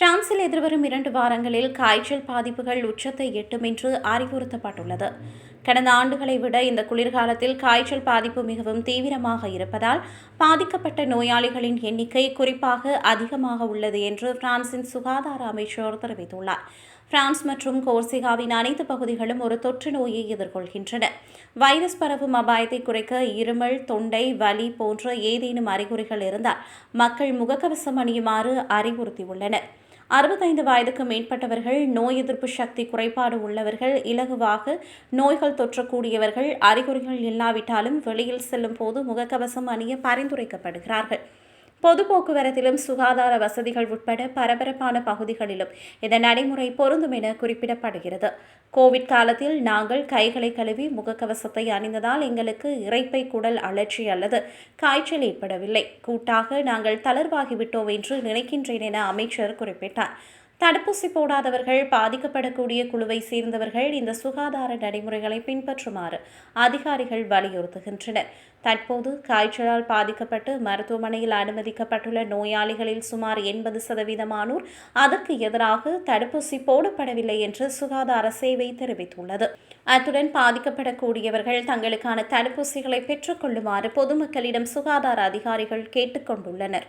பிரான்சில் எதிர்வரும் இரண்டு வாரங்களில் காய்ச்சல் பாதிப்புகள் உச்சத்தை எட்டும் என்று அறிவுறுத்தப்பட்டுள்ளது. கடந்த ஆண்டுகளை விட இந்த குளிர்காலத்தில் காய்ச்சல் பாதிப்பு மிகவும் தீவிரமாக இருப்பதால் பாதிக்கப்பட்ட நோயாளிகளின் எண்ணிக்கை குறிப்பாக அதிகமாக உள்ளது என்று பிரான்சின் சுகாதார அமைச்சர் தெரிவித்துள்ளார். பிரான்ஸ் மற்றும் கோர்சிகாவின் அனைத்து பகுதிகளும் ஒரு தொற்று நோயை எதிர்கொள்கின்றன. வைரஸ் பரவும் அபாயத்தை குறைக்க இருமல் தொண்டை வலி போன்ற ஏதேனும் அறிகுறிகள் இருந்தால் மக்கள் முகக்கவசம் அணியுமாறு அறிவுறுத்தியுள்ளனர். அறுபத்தைந்து வயதுக்கு மேற்பட்டவர்கள் நோய் எதிர்ப்பு சக்தி குறைபாடு உள்ளவர்கள் இலகுவாக நோய்கள் தொற்றக்கூடியவர்கள் அறிகுறிகள் இல்லாவிட்டாலும் வெளியில் செல்லும் போது முகக்கவசம் அணிய பரிந்துரைக்கப்படுகிறார்கள். பொது போக்குவரத்திலும் சுகாதார வசதிகள் உட்பட பரபரப்பான பகுதிகளிலும் இதன் நடைமுறை பொருந்தும் என குறிப்பிடப்படுகிறது. கோவிட் காலத்தில் நாங்கள் கைகளை கழுவி முகக்கவசத்தை அணிந்ததால் எங்களுக்கு இறைப்பை குடல் அழற்சி அல்லது காய்ச்சல் ஏற்படவில்லை. கூட்டாக நாங்கள் தளர்வாகிவிட்டோம் என்று நினைக்கின்றேன் என அமைச்சர் குறிப்பிட்டார். தடுப்பூசி போடாதவர்கள் பாதிக்கப்படக்கூடிய குழுவை சேர்ந்தவர்கள் இந்த சுகாதார நடைமுறைகளை பின்பற்றுமாறு அதிகாரிகள் வலியுறுத்துகின்றனர். தற்போது காய்ச்சலால் பாதிக்கப்பட்டு மருத்துவமனையில் அனுமதிக்கப்பட்டுள்ள நோயாளிகளில் சுமார் எண்பது சதவீதமானோர் அதற்கு எதிராக தடுப்பூசி போடப்படவில்லை என்று சுகாதார சேவை தெரிவித்துள்ளது. அத்துடன் பாதிக்கப்படக்கூடியவர்கள் தங்களுக்கான தடுப்பூசிகளை பெற்றுக்கொள்ளுமாறு பொதுமக்களிடம் சுகாதார அதிகாரிகள் கேட்டுக்கொண்டுள்ளனர்